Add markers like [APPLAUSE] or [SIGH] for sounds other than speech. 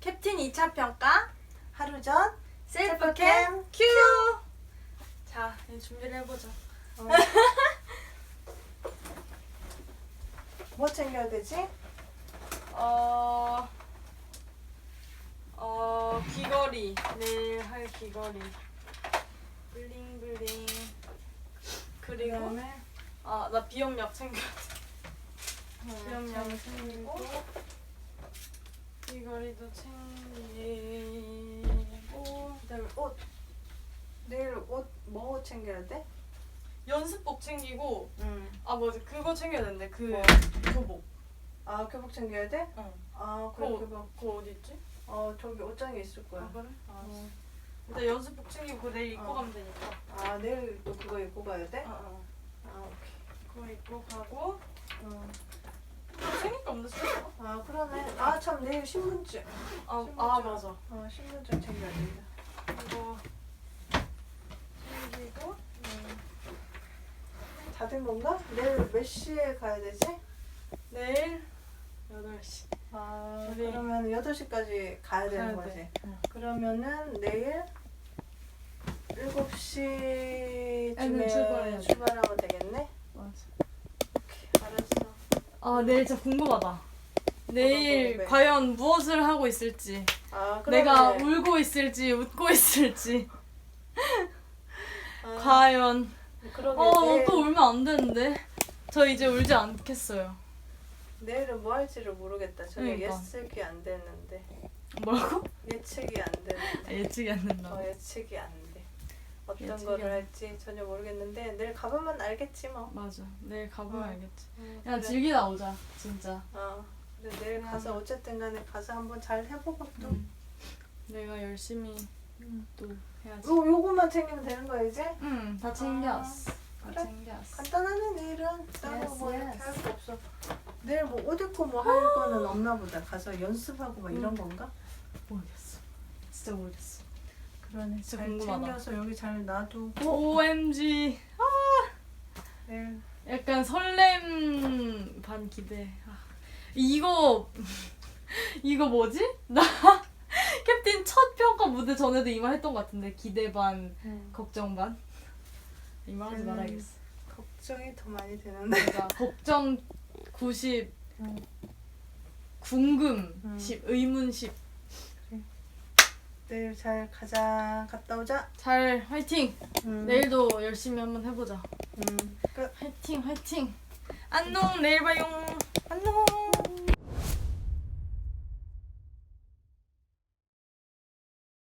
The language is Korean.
캡틴 2차 평가 하루 전 셀프캠 큐. 자, 이제 준비를 해보자. 어. [LAUGHS] 뭐 챙겨야 되지? 어, 어 귀걸이 내일 할 귀걸이 블링 블링 그리고 그다음에 아 나 비염약 챙겨. 비염약 음, 챙기고 귀걸이도 챙기고 그다음에 옷 내일 옷 뭐 챙겨야 돼? 연습복 챙기고 응. 아 뭐지 그거 챙겨야 되는데 그 뭐? 교복. 아 교복 챙겨야 돼? 응. 아 그래 그거 교복. 그거 어디 있지? 어 저기 옷장에 있을 거야. 아 그래? 아, 어. 일단 연습복 챙기고 그거 내일 입고 어. 가면 되니까. 아 내일 또 그거 입고 가야 돼? 어, 어. 아 오케이. 그거 입고 가고 어. 챙길 게 없는데 쓸거? 아 그러네. 아참 내일 신분증. 아, 신분증. 아 맞아. 어 신분증 챙겨야 된다. 이거 챙기고 다 된 건가? 내일 몇 시에 가야 되지? 내일 8시. 아 우리- 그러면 8시까지 가야 되는 가야 거지. 돼. 응. 그러면은 내일 7시쯤에 애는 출발해야 돼. 출발하면 되겠네? 맞아. 오케이 알았어. 아 내일 진짜 궁금하다. 내일 궁금해. 과연 무엇을 하고 있을지. 아 그러네. 내가 울고 있을지 웃고 있을지. 아, 과연. 그러게 어, 내일, 또 울면 안 되는데. 저 이제 울지 않겠어요. 내일은 뭐 할지를 모르겠다. 저게 그러니까. 예측이 안 되는데 뭐라고? 예측이 안 되는데 아, 예측이 안 된다. 어, 예측이 안 돼. 어떤 예측이 거를 안- 할지 전혀 모르겠는데 내일 가보면 알겠지 뭐. 맞아. 내일 가보면 어. 알겠지. 음, 그냥 그래. 즐기다 오자. 진짜. 어. 근데 내일 그냥- 가서 어쨌든 간에 가서 한번 잘 해보고 또. 음. 내가 열심히 음. 또 해야지. 요, 요거만 챙기면 되는 거야 이제? 응, 다 챙겼어. 다 그래. 챙겼어. 간단하네 내일은 따로 Yes, 뭐 이렇게 yes. 할 거 없어 내일 뭐 옷 입고 뭐 할 거는 없나 보다 가서 연습하고 막 이런 음. 건가? 모르겠어. 진짜 모르겠어. 그러네 진짜 잘 궁금하다. 챙겨서 여기 잘 놔두고 OMG. 내일 약간 설렘 반 기대. 아, 이거 [LAUGHS] 이거 뭐지? 나 [LAUGHS] 캡틴 첫 평가 무대 전에도 이 말 했던 것 같은데 기대 반 걱정 반. 이 말 하지 음. 말아야겠어. 걱정이 더 많이 되는데 내가 걱정 90, 음. 궁금 음. 10, 의문 10. 내일 잘 가자 갔다 오자 잘 화이팅. 음. 내일도 열심히 한번 해보자. 음. 끝 화이팅 화이팅. 안녕 내일 봐요.